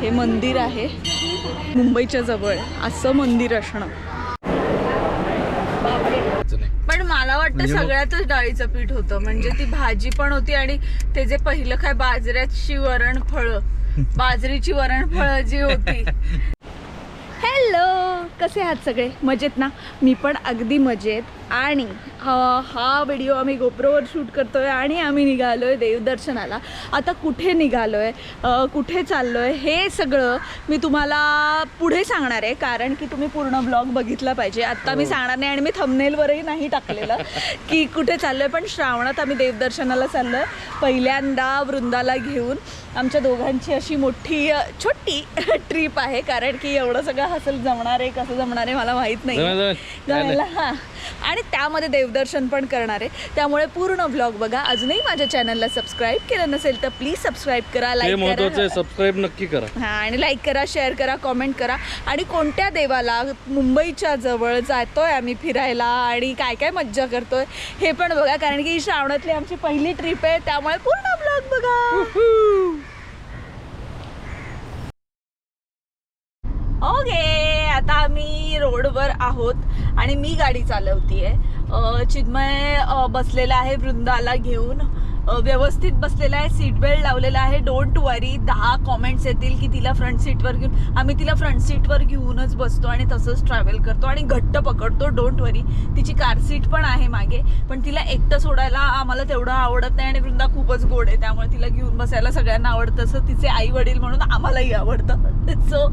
हे मंदिर आहे. मुंबईच्या जवळ असं मंदिर असणं. पण मला वाटतं म्हणजे सगळ्यातच डाळीचं पीठ होतं. म्हणजे ती भाजी पण होती आणि ते जे पहिलं काय बाजऱ्याची वरण फळं बाजरीची वरण फळं जी होती. हॅलो कसे आहात सगळे? मजेत ना? मी पण अगदी मजेत. आणि हा हा व्हिडिओ आम्ही गोप्रोवर शूट करतोय आणि आम्ही निघालो आहे देवदर्शनाला. आता कुठे निघालो आहे कुठे चाललो आहे हे सगळं मी तुम्हाला पुढे सांगणार आहे कारण की तुम्ही पूर्ण ब्लॉग बघितला पाहिजे. आत्ता मी सांगणार नाही आणि मी थंबनेलवरही नाही टाकलेलं की कुठे चाललो आहे पण श्रावणात आम्ही देवदर्शनाला चाललो आहे पहिल्यांदा वृंदाला घेऊन आमच्या दोघांची अशी मोठी छोटी ट्रिप आहे कारण की एवढं सगळं हसल जमणार आहे कसं जमणार आहे मला माहीत नाही. हां. आणि त्यामध्ये देवदर्शन पण करणार आहे. त्यामुळे पूर्ण ब्लॉग बघा. अजूनही माझ्या चॅनलला सबस्क्राईब केलं नसेल तर प्लीज सबस्क्राईब करा लाईक करा. सबस्क्राईब नक्की करा. हा आणि लाईक करा शेअर करा कॉमेंट करा. आणि कोणत्या देवाला मुंबईच्या जवळ जातोय आम्ही फिरायला आणि काय काय मज्जा करतोय हे पण बघा. कारण की श्रावणातली आमची पहिली ट्रिप आहे त्यामुळे पूर्ण ब्लॉग बघा ओके आता आम्ही रोडवर आहोत आणि मी गाडी चालवतीये. चिन्मय बसलेला आहे वृंदाला घेऊन. व्यवस्थित बसलेला आहे सीट बेल्ट लावलेला आहे. डोंट वरी दहा कॉमेंट्स येतील की तिला फ्रंट सीटवर घेऊन आम्ही तिला फ्रंट सीटवर घेऊनच बसतो आणि तसंच ट्रॅव्हल करतो आणि घट्ट पकडतो. डोंट वरी तिची कार सीट पण आहे मागे पण तिला एकटं सोडायला आम्हाला तेवढं आवडत नाही आणि वृंदा खूपच गोड आहे. त्यामुळे तिला घेऊन बसायला सगळ्यांना आवडतं. तसं तिचे आई वडील म्हणून आम्हालाही आवडतं. सो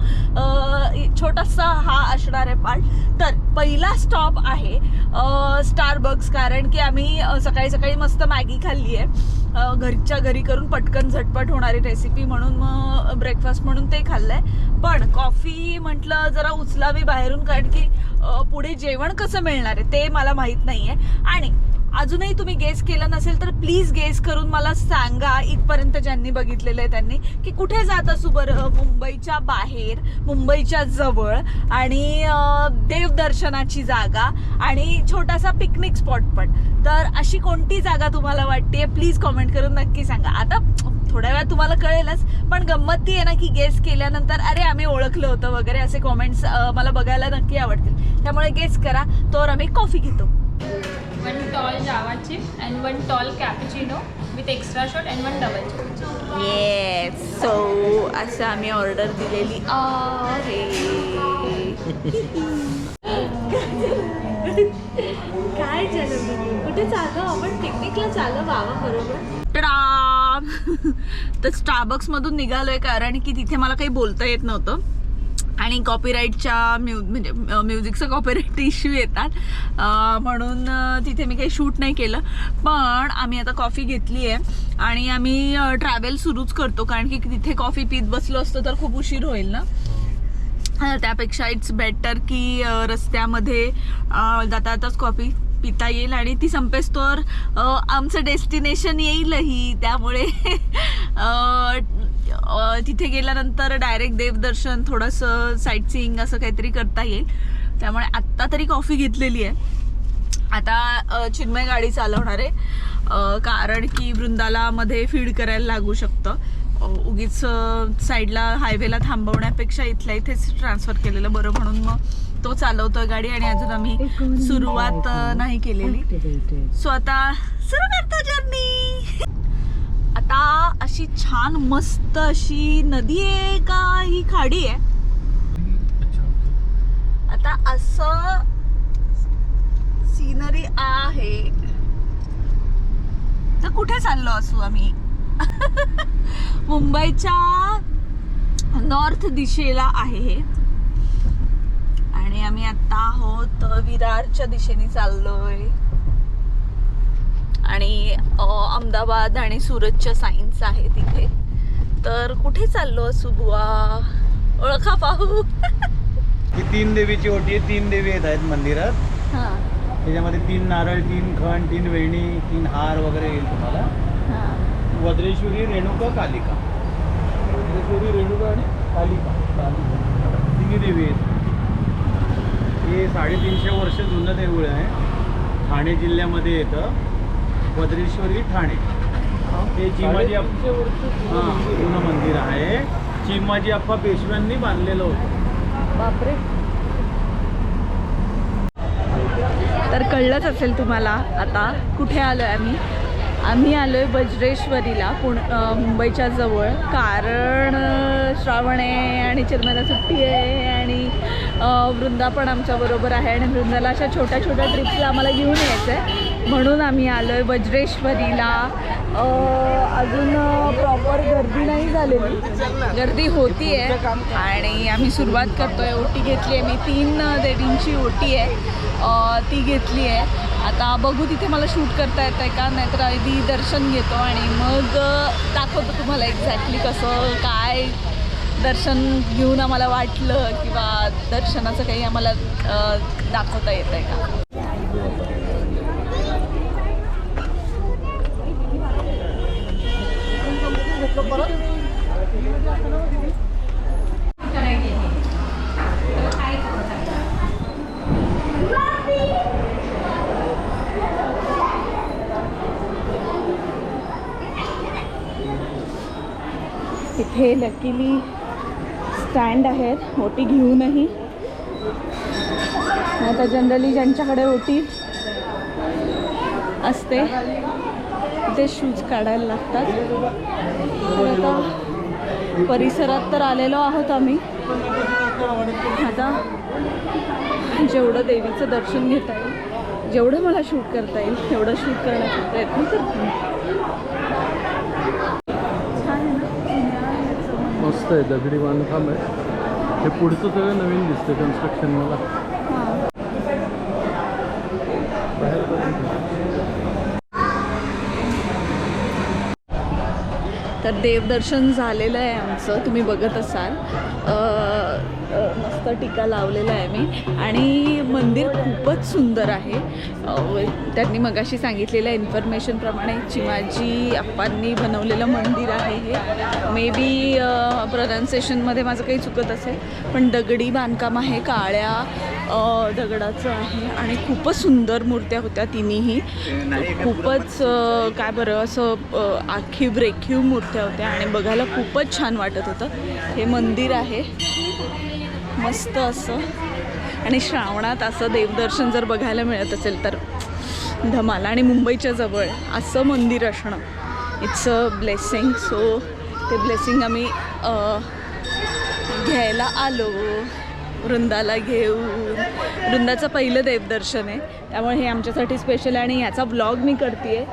छोटासा हा असणार आहे पार्ट तर पहिला स्टॉप आहे स्टारबक्स कारण की आम्ही सकाळी सकाळी मस्त मॅगी खाल्ली आहे घरच्या घरी करून पटकन झटपट होणारी रेसिपी म्हणून मग ब्रेकफास्ट म्हणून ते खाल्लंय. पण कॉफी म्हटलं जरा उचलावी बाहेरून कारण की पुढे जेवण कसं मिळणार आहे ते मला माहीत नाही आहे आणि अजूनही तुम्ही गेस केलं नसेल तर प्लीज गेस करून मला सांगा. इथपर्यंत ज्यांनी बघितलेलं आहे त्यांनी की कुठे जात असू बरं मुंबईच्या बाहेर मुंबईच्या जवळ आणि देवदर्शनाची जागा आणि छोटासा पिकनिक स्पॉट पण. तर अशी कोणती जागा तुम्हाला वाटते प्लीज कॉमेंट करून नक्की सांगा. आता थोड्या वेळा तुम्हाला कळेलच पण गंमत ती आहे ना की गेस केल्यानंतर अरे आम्ही ओळखलं होतं वगैरे असे कॉमेंट्स मला बघायला नक्की आवडतील. त्यामुळे गेस करा. तोवर आम्ही कॉफी घेतो. One tall java chip and one tall cappuccino with extra shot and one double chip. Yes so असं आम्ही ऑर्डर दिलेली. आहे काय झालं कुठे चाललो आपण? पिकनिकला चाललो बाबा बरोबर. तर स्टारबक्स मधून निघालोय कारण की तिथे मला काही बोलता येत नव्हतं. आणि कॉपीराईटच्या म्यु म्हणजे म्युझिकचं कॉपीराईट इश्यू येतात. म्हणून तिथे मी काही शूट नाही केलं. पण आम्ही आता कॉफी घेतली आहे. आणि आम्ही ट्रॅव्हल सुरूच करतो. कारण की तिथे कॉफी पीत बसलो असतो तर खूप उशीर होईल ना? त्यापेक्षा इट्स बेटर की रस्त्यामध्ये जाता जाताच कॉफी पिता येईल. आणि ती संपेस्तोवर आमचं डेस्टिनेशन येईलही. त्यामुळे तिथे गेल्यानंतर डायरेक्ट देवदर्शन थोडंसं साईट सीईंग असं काहीतरी करता येईल. त्यामुळे आत्ता तरी कॉफी घेतलेली आहे. आता चिन्मय गाडी चालवणार आहे. कारण की वृंदाला मध्ये फीड करायला लागू शकतं. उगीच साईडला हायवेला थांबवण्यापेक्षा इथल्या इथेच ट्रान्सफर केलेलं बरं म्हणून मग तो चालवतोय गाडी आणि अजून आम्ही सुरुवात नाही केलेली. सो आता सुरू करतो जर्नी आता अशी छान मस्त अशी नदी आहे का ही खाडी आहे? आता असं सीनरी आहे. तर कुठे चाललो असू आम्ही? मुंबईच्या नॉर्थ दिशेला आहे हे. आणि आम्ही आता आहोत विरारच्या दिशेने चाललोय. आणि अहमदाबाद आणि सुरतच्या सायन्स आहे तिथे तर कुठे चाललो असू बुवा? ओळखा पाहू. ही तीन देवीची ओटी आहे. तीन देवी येत आहेत मंदिरात. हा. त्याच्यामध्ये तीन नारळ तीन खण तीन वेणी तीन हार वगैरे येईल तुम्हाला. हा. वज्रेश्वरी रेणुका कालिका. वज्रेश्वरी रेणुका आणि कालिका. तिन्ही देवी आहेत. हे साडेतीनशे वर्ष जुनं देऊळ आहे. ठाणे जिल्ह्यामध्ये येतं. वज्रेश्वरी ठाणे. हे जिमाजी मंदिर आहे. चिमाजी अप्पा पेशव्यांनी बांधलेलं होतं. बापरे. तर कळलंच असेल तुम्हाला आता कुठे आलो आहे आम्ही. आम्ही आलो आहे वज्रेश्वरीला पुण मुंबईच्या जवळ. कारण श्रावण आहे आणि चिरमेला सुट्टी आहे आणि वृंदा पण आमच्याबरोबर आहे आणि वृंदाला अशा छोट्या छोट्या ट्रिप्सला आम्हाला घेऊन यायचं आहे म्हणून आम्ही आलो आहे वज्रेश्वरीला अजून प्रॉपर गर्दी नाही झालेली. गर्दी होती आहे आणि आम्ही सुरुवात करतो आहे ओटी घेतली आहे मी. तीन देवींची ओटी आहे. ती घेतली आहे. आता बघू तिथे मला शूट करता येतं आहे का? नाहीतर आधी दर्शन घेतो आणि मग दाखवतो तुम्हाला एक्झॅक्टली कसं काय दर्शन घेऊन आम्हाला वाटलं किंवा दर्शनाचं काही आम्हाला दाखवता येतं आहे का? इथे लकीली स्टँड आहेत ओटी घेऊनही. आता जनरली ज्यांच्याकडे ओटी असते ते शूज काढायला लागतात. आता परिसरात तर आलेलो आहोत आम्ही. आता जेवढं देवीचं दर्शन घेता येईल जेवढं मला शूट करता येईल तेवढं शूट करण्याचा प्रयत्न करते. छान. मस्त आहे दगडी बांधकाम आहे. हे पुढचं सगळं नवीन दिसतं कन्स्ट्रक्शन मला. तर देवदर्शन झालेलं आहे आमचं तुम्ही बघत असाल. मस्त टीका लावलेला आहे मी. आणि मंदिर खूपच सुंदर आहे. त्यांनी मगाशी सांगितलेल्या इन्फॉर्मेशनप्रमाणे चिमाजी अप्पांनी बनवलेलं मंदिर आहे हे. मे बी प्रोनाऊन्सिएशनमध्ये माझं काही चुकत असेल पण दगडी बांधकाम आहे काळ्या दगडाचं आहे आणि खूपच सुंदर मूर्त्या होत्या तिन्हीही. खूपच काय बरं असं आखीव रेखीव मूर्त्या होत्या आणि बघायला खूपच छान वाटत होतं. हे मंदिर आहे. मस्त असं. आणि श्रावणात असं देवदर्शन जर बघायला मिळत असेल तर धमाल आणि मुंबईच्या जवळ असं मंदिर असणं इट्स अ ब्लेसिंग सो ते ब्लेसिंग आम्ही घ्यायला आलो. वृंदाला घेऊन. वृंदाचं पहिलं देवदर्शन आहे. त्यामुळे हे आमच्यासाठी स्पेशल आहे आणि ह्याचा ब्लॉग मी करते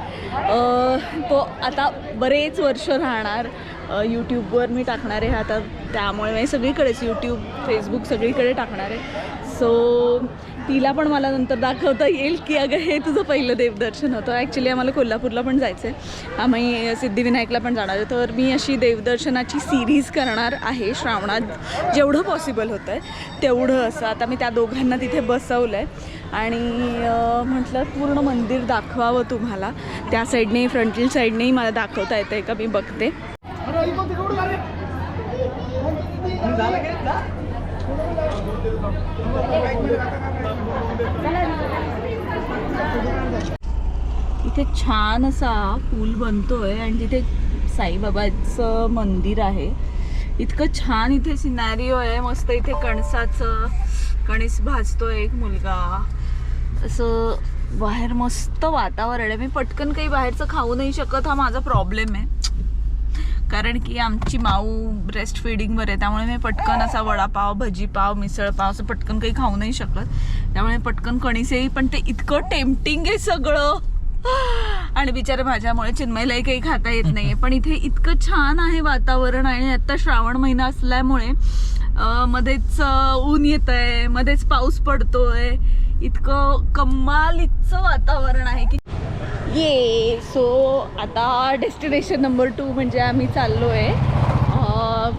तो आता बरेच वर्ष राहणार. यूट्यूबवर मी टाकणार आहे आता. त्यामुळे मी सगळीकडेच यूट्यूब फेसबुक सगळीकडे टाकणार आहे. सो तिला पण मला नंतर दाखवता येईल की अगं हे तुझं पहिलं देवदर्शन होतं. ॲक्च्युली आम्हाला कोल्हापूरला पण जायचं आहे आम्ही सिद्धिविनायकला पण जाणार आहे. तर मी अशी देवदर्शनाची सिरीज करणार आहे. श्रावणात जेवढं पॉसिबल होतं आहे तेवढं असं. आता मी त्या दोघांना तिथे बसवलं आहे आणि म्हटलं पूर्ण मंदिर दाखवावं तुम्हाला. त्या साईडने फ्रंटल साईडनेही मला दाखवता येतं आहे का मी बघते. इथे छान असा पूल बनतोय आणि तिथे साईबाबाचं मंदिर आहे. इतकं छान इथे सिनारिओ आहे. मस्त इथे कणसाचं कणीस भाजतोय एक मुलगा. असं बाहेर मस्त वातावरण आहे. मी पटकन काही बाहेरचं खाऊ नाही शकत. हा माझा प्रॉब्लेम आहे. कारण की आमची माऊ ब्रेस्ट फिडिंगवर आहे. त्यामुळे मी पटकन असा वडापाव भजीपाव मिसळपाव असं पटकन काही खाऊ नाही शकत. त्यामुळे पटकन कणीसही पण ते इतकं टेम्पटिंग आहे सगळं. आणि बिचारे माझ्यामुळे चिन्मयलाही काही खाता येत नाहीये. पण इथे इतकं छान आहे वातावरण आणि आता श्रावण महिना असल्यामुळे मध्येच ऊन येत आहे मध्येच पाऊस पडतोय. इतकं कमालीचं वातावरण आहे की ये सो आता डेस्टिनेशन नंबर टू म्हणजे आम्ही चाललो आहे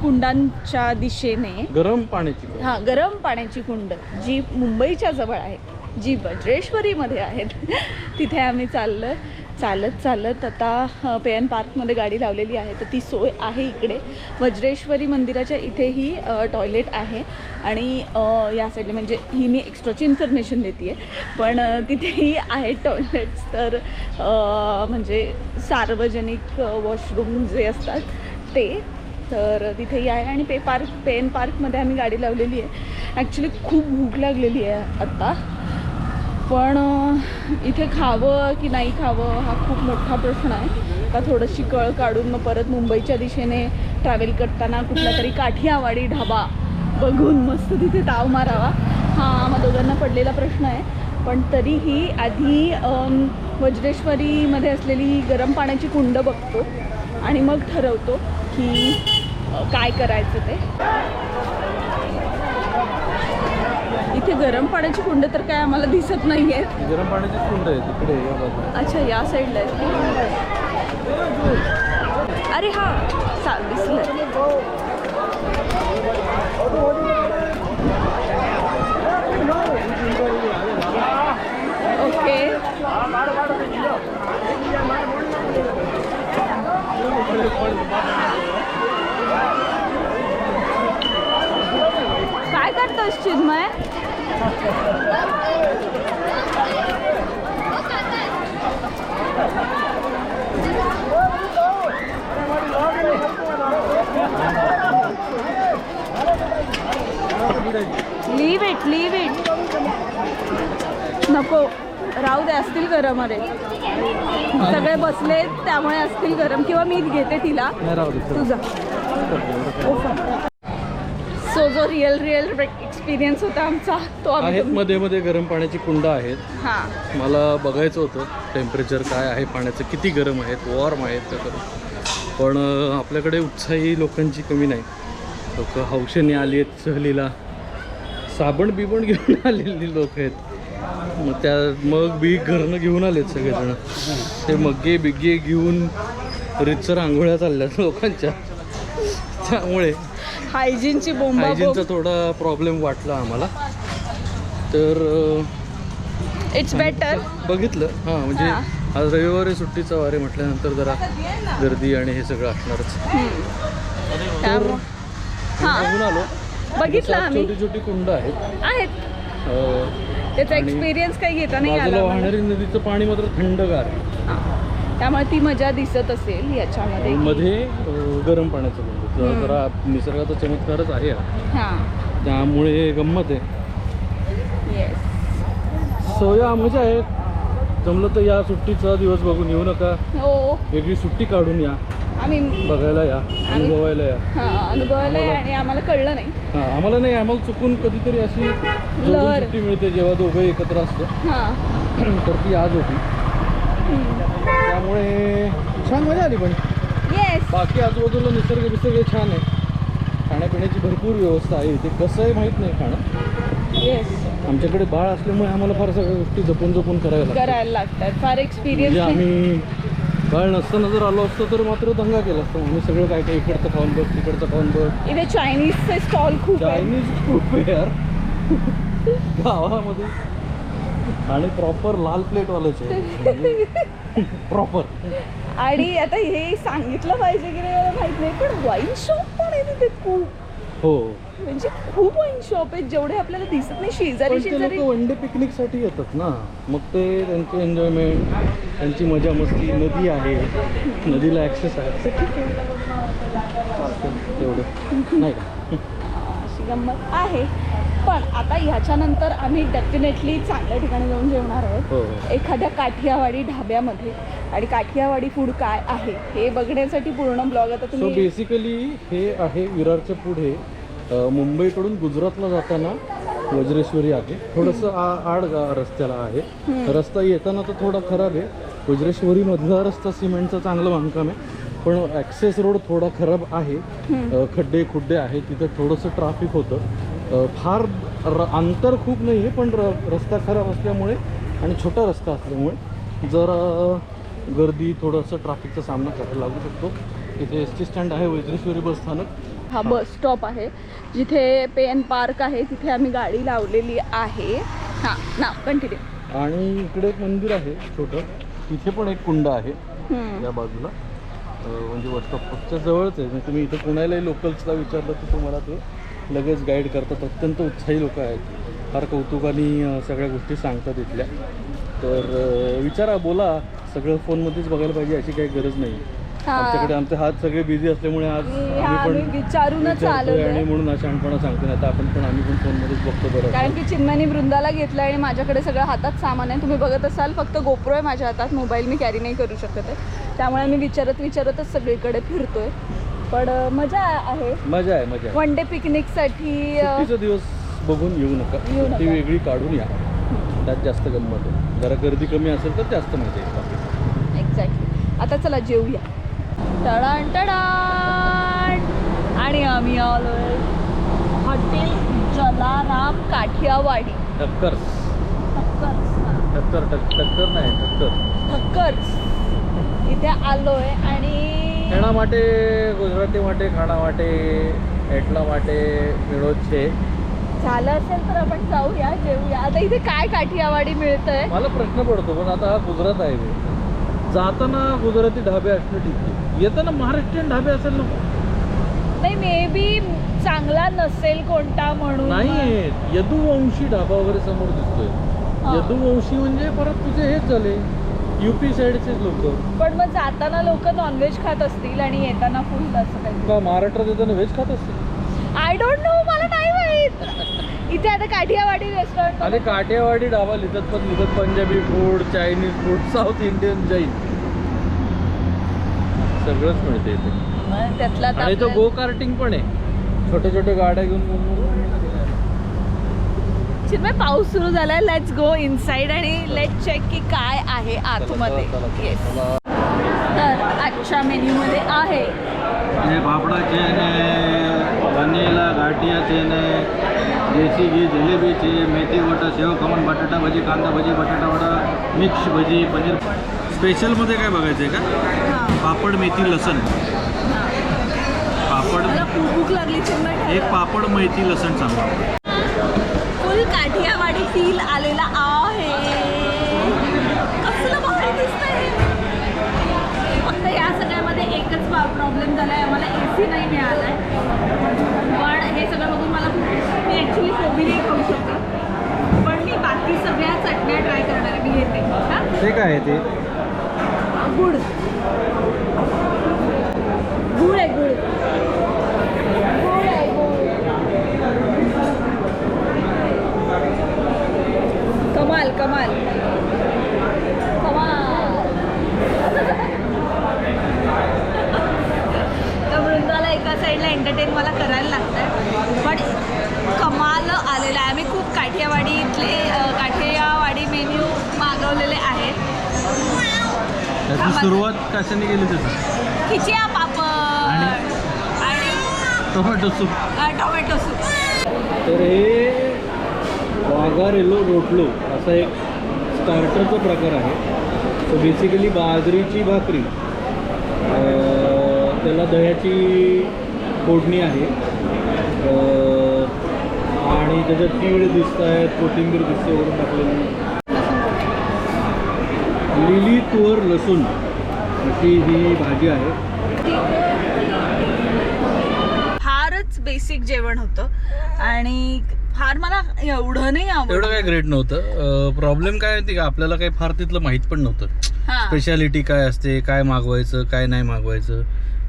कुंडांच्या दिशेने. गरम पाण्याची हां गरम पाण्याची कुंड जी मुंबईच्या जवळ आहे. जी वज्रेश्वरीमध्ये आहेत तिथे आम्ही चाललं चालत चालत आता पेन पार्कमध्ये गाडी लावलेली आहे तर ती सोय आहे इकडे. वज्रेश्वरी मंदिराच्या इथेही टॉयलेट आहे आणि या साईडला म्हणजे ही मी एक्स्ट्राची इन्फॉर्मेशन देते आहे पण तिथेही आहेत टॉयलेट्स तर म्हणजे सार्वजनिक वॉशरूम जे असतात ते तर तिथेही आहे. आणि पे पार्क पेन पार्कमध्ये आम्ही गाडी लावलेली आहे. ॲक्च्युली खूप भूक लागलेली आहे आत्ता पण इथे खावं की नाही खावं हा खूप मोठा प्रश्न आहे. का थोडंशी कळ काढून मग परत मुंबईच्या दिशेने ट्रॅव्हल करताना कुठला तरी काठियावाडी ढाबा बघून मस्त तिथे ताव मारावा. हा आम्हा दोघांना पडलेला प्रश्न आहे. पण तरीही आधी वज्रेश्वरीमध्ये असलेली ही गरम पाण्याची कुंड बघतो आणि मग ठरवतो की काय करायचं ते. इथे गरम पाण्याची कुंड तर काय आम्हाला दिसत नाही आहेत गरम पाण्याची कुंड आहे तिकडे या बाजूला. अच्छा या साईडला अरे हा चा दिसलं. ओके. काय करतोस Chinmay? Leave it leave it नको. राहू दे असतील गरम अरे सगळे बसले त्यामुळे असतील गरम. किंवा मी घेते तिला. तुझा. जो रिअल रिअल एक्सपिरियन्स होता आमचा तो आम्ही आहेत मध्ये मध्ये गरम पाण्याची कुंड आहेत. हा. मला बघायचं होतं टेम्परेचर काय आहे पाण्याचं किती गरम आहेत वॉर्म आहेत का करून. पण अं, आपल्याकडे उत्साही लोकांची कमी नाही. लोक हौशेने आली आहेत सहलीला. साबण बिबण घेऊन आलेली लोक आहेत. मग त्या मग बी घरनं घेऊन आलेत सगळेजण. ते मग्गे बिग्गे घेऊन रितसर आंघोळ्या चालल्यात लोकांच्या. त्यामुळे हायजीनची बोंबा हायजीनचा थोडा प्रॉब्लेम वाटला आम्हाला. तर इट्स बेटर बघितलं. हां म्हणजे. आज रविवारी सुट्टीचा वारे म्हटल्यानंतर जरा गर्दी आणि हे सगळं असणारच. तर हां. बघून आलो. बघितलं आम्ही. छोटी छोटी कुंड आहेत. आहेत. त्याचा एक्सपिरियन्स काही घेता नाही आला. वाहणारी नदीचं पाणी मात्र थंडगार आहे. हां. त्यामुळे ती मजा दिसत असेल याच्यामध्ये. मध्ये गरम पाण्याचं. जरा निसर्गाचा चमत्कारच आहे. हा. हां त्यामुळे गंमत आहे. येस सो या मजा आहे जमलं तर या सुट्टीचा दिवस बघून येऊ नका. हो. वेगळी सुट्टी काढून या. आम्ही बघायला या अनुभवायला या. हां अनुभवलं आहे आणि आम्हाला कळलं नाही. हा आम्हाला नाही आम्हाला चुकून कधीतरी अशी. सुट्टी मिळते जेव्हा दोघं एकत्र असतो. हां. तर ती आज होती. त्यामुळे छान मजा आली पण. येस बाकी आजूबाजूला निसर्ग बिसर्ग छान आहे. खाण्यापिण्याची भरपूर व्यवस्था आहे. इथे कसं आहे माहीत नाही खाणं. येस आमच्याकडे बाळ असल्यामुळे आम्हाला फार सगळ्या गोष्टी जपून जपून कराव्या लागतात. करायला लागतात. फार म्हणजे एक्सपिरियन्स आम्ही बाळ नसताना जर आलो असतो तर मात्र दंगा केला असतो. आम्ही सगळं काय काय इकडचं खाऊन बघ तिकडचं खाऊन बघ. इथे चायनीजचे स्टॉल खूप चायनीज खूप आहे यार गावामध्ये. आणि प्रॉपर लाल प्लेटवालंच आहे प्रॉपर आणि आता हे सांगितलं पाहिजे की नाही मला माहीत नाही पण वाईन शॉप पण आहे तिथे खूप. हो. म्हणजे खूप वाईन शॉप आहेत जेवढे आपल्याला दिसत नाही शेजारी शेजारी. वन डे पिकनिकसाठी येतात ना. मग ते त्यांचे एन्जॉयमेंट त्यांची मजा मस्ती नदी आहे. नदीला ॲक्सेस आहे. तेवढं. नाही का? अशी गंमत आहे. पण आता ह्याच्यानंतर आम्ही डेफिनेटली चांगल्या ठिकाणी जाऊन जेवणार आहोत. हो एखाद्या काठियावाडी ढाब्यामध्ये. आणि काठियावाडी फूड काय आहे हे बघण्यासाठी पूर्ण ब्लॉग आता तुम्ही बेसिकली हे आहे विरारच्या पुढे मुंबईकडून गुजरातला जाताना वज्रेश्वरी आहे. थोडंसं आ आड रस्त्याला आहे. रस्ता येताना तर थोडा खराब आहे. वज्रेश्वरीमधला रस्ता सिमेंटचा चांगलं बांधकाम आहे. पण ॲक्सेस रोड थोडा खराब आहे. खड्डे खुड्डे आहे तिथं थोडंसं ट्रॅफिक होतं. फार र अंतर खूप नाही आहे पण र रस्ता खराब असल्यामुळे आणि छोटा रस्ता असल्यामुळे जर गर्दी थोडंसं ट्रॅफिकचा सामना करायला लागू शकतो. इथे एस टी स्टँड आहे वज्रेश्वरी बस स्थानक. हा बस स्टॉप आहे. जिथे पेन पार्क आहे तिथे आम्ही गाडी लावलेली आहे. हां ना कंटिन्यू आणि इकडे एक मंदिर आहे छोटं. तिथे पण एक कुंड आहे या बाजूला. म्हणजे बस स्टॉपच्या जवळच आहे. म्हणजे तुम्ही इथं कोणालाही लोकल्सला विचारलं तर तुम्हाला ते लगेच गाईड करतात. अत्यंत उत्साही लोक आहेत. फार कौतुकाने सगळ्या गोष्टी सांगतात इथल्या. तर विचारा बोला. सगळं फोनमध्येच बघायला पाहिजे अशी काही गरज नाही. आमच्याकडे आमचे हात सगळे बिझी असल्यामुळे आज आम्ही विचारूनच विचारतोय आलेलो आहे. आणि म्हणून शहाणपणा सांगतो तर आपण पण आम्ही पण फोनमध्येच बघतो बरं. कारण की चिन्मयनी वृंदाला घेतलं आणि माझ्याकडे सगळं हातात सामान आहे. तुम्ही बघत असाल फक्त गोप्रो आहे माझ्या हातात. मोबाईल मी कॅरी नाही करू शकत आहे. त्यामुळे मी विचारत विचारतच सगळीकडे फिरतोय. पण मजा आहे. मजा आहे मजा वन डे पिकनिकसाठी अं, सुट्टीचा दिवस बघून येऊ नका. येऊ नका. वेगळी काढून या. त्यात जास्त गंमत आहे. जरा गर्दी कमी असेल तर जास्त मजा येईल. बाकी एक्झॅक्टली आता चला जेवूया टडान टडान. आणि आम्ही आलोय हॉटेल जलाराम काठियावाडी. टक्कर्स ठक्कर्स टक्कर टक टक्कर नाही टक्कर. ठक्कर्स इथे आलोय आणि એના માટે ગુજરાતી માટે ખાણા માટે એટલા માટે મેળો જ છે झालं असेल तर आपण जाऊया जेवूया आता इथे काय काठियावाडी मिळतंय मला प्रश्न पडतो पण आता हा गुजरात आहे रे. जाताना गुजराती ढाबे असणं ठीक आहे येताना महाराष्ट्रीयन ढाबे असेल नको नाही मे बी चांगला नसेल कोणता म्हणून नाही आहेत यदुवंशी ढाबा वगैरे समोर दिसतोय हा. यदुवंशी म्हणजे परत तुझे हेच झाले युपी साईडचेच लोक. पण मग जाताना लोक नॉनव्हेज खात असतील आणि येताना फुल असं काही? का महाराष्ट्रात येताना व्हेज खात असतील? आय डोंट नो मला नाही माहीत. इथे आता काठियावाडी रेस्टॉरंट आणि काठेवाडी ढाबा लिहितात पण लिहितात Punjabi food Chinese food south Indian Jain सगळंच मिळते इथे. त्यातला आणि तो गो कार्टिंग पण आहे. छोट्या छोट्या गाड्या घेऊन चिन्मय पाऊस सुरू झालाय. लेट्स गो इनसाइड आणि लेट चेक की काय आहे आतमध्ये. येस. तर आजच्या मेन्यूमध्ये आहे. ये फाफड़ा चेन है वनीला गाठिया चेन है देसी घी जलेबी चे मेथी वडा शेव खमण बटाटा भजी कांदा भजी बटाटा वडा मिक्स भजी पनीर. स्पेशलमध्ये काय बघायचं आहे का पापड मेथी लसण. पापड. मला खूप भूक लागली एक पापड मेथी लसण सांगा. फुल काठियावाडी फील आलेला आहे. कसलं भारी दिसतंय. फक्त या सगळ्यामध्ये एकच प्रॉब्लेम झालाय. आम्हाला ए सी नाही मिळालाय. पण हे सगळं बघून मला मी ॲक्च्युली कोबी नाही खाऊ शकते. पण मी बाकी सगळ्या चटण्या ट्राय करणार आहे. मी घेते. हां? ते काय आहे ते? गुड गुड आहे गुड गुड आहे गुड कमाल कमाल. तर वृंदाला एका साईडला एंटरटेन मला करायला लागतं पण कमाल आलेला आहे. आम्ही खूप काठियावाडी इथले अ, काठियावाडी मेन्यू मागवलेले आहेत. सुरुवात कशाने केली त्याचं? खिचिया पापड. आणि? Tomato soup. Tomato soup. बागारेलो वाघारेलो रोटलो असा एक स्टार्टरचा प्रकार आहे. सो बेसिकली बाजरीची भाकरी त्याला दह्याची फोडणी आहे. आणि त्याच्यात तीळ दिसत आहेत कोथिंबीर दिसते वरून टाकलेली. लिली तुवर लसूण अशी ही भाजी आहे. फारच बेसिक जेवण होतं. आणि फार मला एवढं नाही एवढं काय ग्रेट नव्हतं. प्रॉब्लेम काय होती का आपल्याला काही फार तिथलं माहीत पण नव्हतं. स्पेशालिटी काय असते काय मागवायचं काय नाही मागवायचं.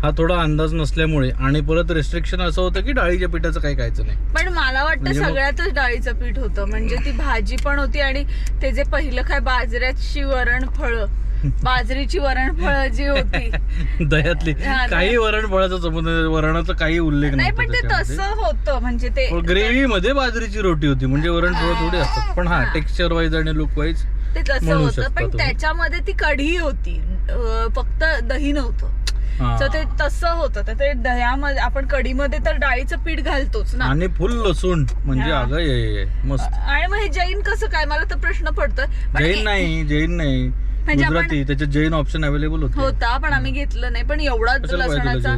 हा थोडा अंदाज नसल्यामुळे आणि परत रेस्ट्रिक्शन असं होतं की डाळीच्या पिठाचं काही खायचं नाही. पण मला वाटतं म्हणजे सगळ्यातच डाळीचं पीठ होतं. म्हणजे ती भाजी पण होती आणि ते जे पहिलं काय बाजऱ्याची वरण फळं बाजरीची वरण फळं जी होती. दह्यातली. काही वरण फळाचा संबंध वरणाचा काही उल्लेख नाही पण ते तसं होतं म्हणजे ते ग्रेव्ही मध्ये बाजरीची रोटी होती म्हणजे वरण फळं थोडी असतात. पण हा. टेक्स्चर वाईज आणि लुक वाईज ते तसं होतं पण. त्याच्यामध्ये ती कढी होती. फक्त दही नव्हतं. तर ते तसं होतं. तर ते दह्यामध्ये आपण कढीमध्ये तर डाळीचं पीठ घालतोच ना. आणि फुल लसूण म्हणजे. अगं. मस्त. आणि मग हे जैन कसं काय? मला तर प्रश्न पडतोय. जैन नाही जैन नाही. म्हणजे आपण- गुजराती त्याच्यात जैन ऑप्शन अवेलेबल होते. होता पण आम्ही घेतलं नाही. पण एवढा कशाला पाहिजे तुला लसणाचा?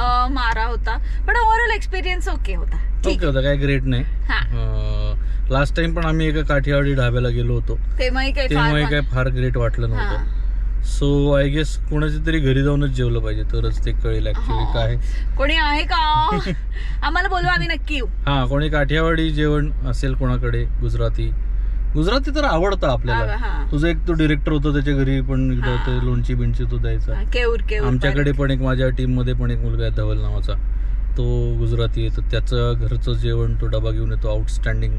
अं, मारा होता. पण ओव्हरऑल एक्सपिरियन्स ओके होता. ठीक ओके होतं काय ग्रेट नाही. लास्ट टाइम पण आम्ही एका काठियावाडी ढाब्याला गेलो होतो. तेव्हाही काही तेव्हाही फार काय फार ग्रेट वाटलं हा. नव्हतं. सो आय गेस कोणाच्या तरी घरी जाऊनच जेवलं पाहिजे तरच ते कळेल ऍक्च्युली हो. काय. कोणी आहे का? आम्हाला बोलवा आम्ही नक्की येऊ. हा कोणी काठियावाडी जेवण असेल कोणाकडे गुजराती गुजराती तर आवडतं आपल्याला. हा. तुझा एक तो डिरेक्टर होता त्याच्या घरी पण इकडं हा. ते लोणची बिणची तो द्यायचा. केऊर केऊर आमच्याकडे पण. एक माझ्या टीममध्ये पण एक मुलगा आहे धवल नावाचा. तो गुजराती आहे तर त्याचं घरचं जेवण तो डबा घेऊन येतो आउटस्टँडिंग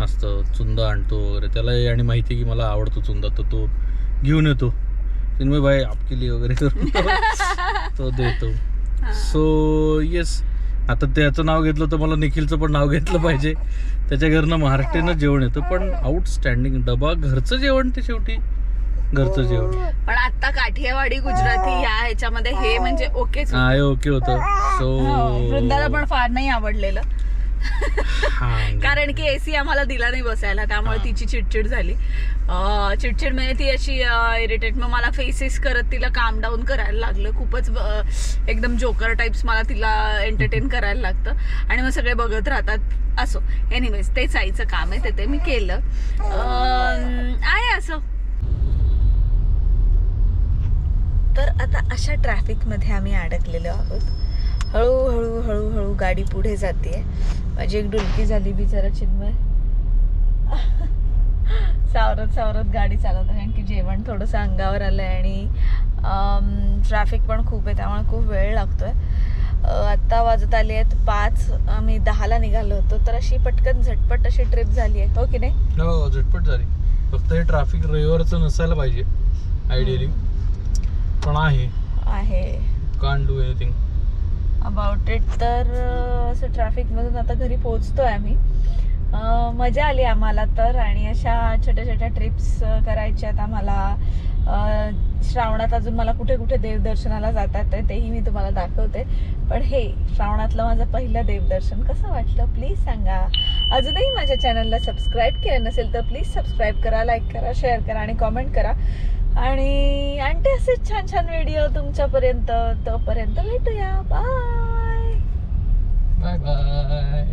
असतं चुंदा आणतो वगैरे. त्याला आणि माहिती आहे की मला आवडतो चुंदा तर तो घेऊन येतो. चिन्मय भाई आपके लिए वगैरे करून. तो- तो देतो सो येस आता त्याचं नाव घेतलं तर मला निखिलचं पण नाव घेतलं पाहिजे. त्याच्या घरनं महाराष्ट्रीयनं जेवण येतं पण आउटस्टँडिंग डबा घरचं जेवण ते शेवटी घरचं जेवण. पण आता काठियावाडी गुजराती या ह्याच्यामध्ये हे म्हणजे ओकेच. हा हे ओके होतं. सो हो, वृंदाला पण फार नाही आवडलेलं. हा कारण की एसी आम्हाला दिला नाही बसायला त्यामुळे तिची चिडचिड झाली. चिडचिड म्हणजे ती अशी इरिटेट मग मला फेसेस करत तिला काम डाऊन करायला लागलं. खूपच एकदम जोकर टाइप्स मला तिला एंटरटेन करायला लागतं. आणि मग सगळे बघत राहतात. असो. एनिवेज तेच आईचं काम आहे. ते ते मी केलं. आहे असं. तर आता अशा ट्रॅफिकमध्ये आम्ही अडकलेलो आहोत. हळूहळू हळूहळू गाडी पुढे जाते माझी एक डुलकी झाली बिचारा चिन्मय. सावरत सावरत गाडी चालवतो कारण की जेवण थोडंसं अंगावर आलं आहे आणि ट्रॅफिक पण खूप आहे त्यामुळे खूप वेळ लागतोय. अं, आत्ता वाजत आली आहेत पाच आम्ही दहाला निघालो होतो तर अशी पटकन झटपट अशी ट्रिप झाली आहे हो की नाही? हो झटपट झाली. फक्त हे ट्रॅफिक रविवारचं नसायला पाहिजे आयडियली पण आहे. आहे. कान डू एनिथिंग अबाउट इट तर असं ट्रॅफिकमधून आता घरी पोहोचतोय आम्ही. मजा आली आम्हाला तर आणि अशा छोट्या छोट्या ट्रिप्स करायच्यात आम्हाला. श्रावणात अजून मला कुठे कुठे देवदर्शनाला जातात तेही मी तुम्हाला दाखवते. पण हे श्रावणातलं माझं पहिलं देवदर्शन कसं वाटलं? प्लीज सांगा. अजूनही माझ्या चॅनलला सबस्क्राईब केलं नसेल तर प्लीज सबस्क्राईब करा लाईक करा शेअर करा आणि कॉमेंट करा. आणि आणते असेच छान छान व्हिडिओ तुमच्यापर्यंत तोपर्यंत भेटूया. Bye bye bye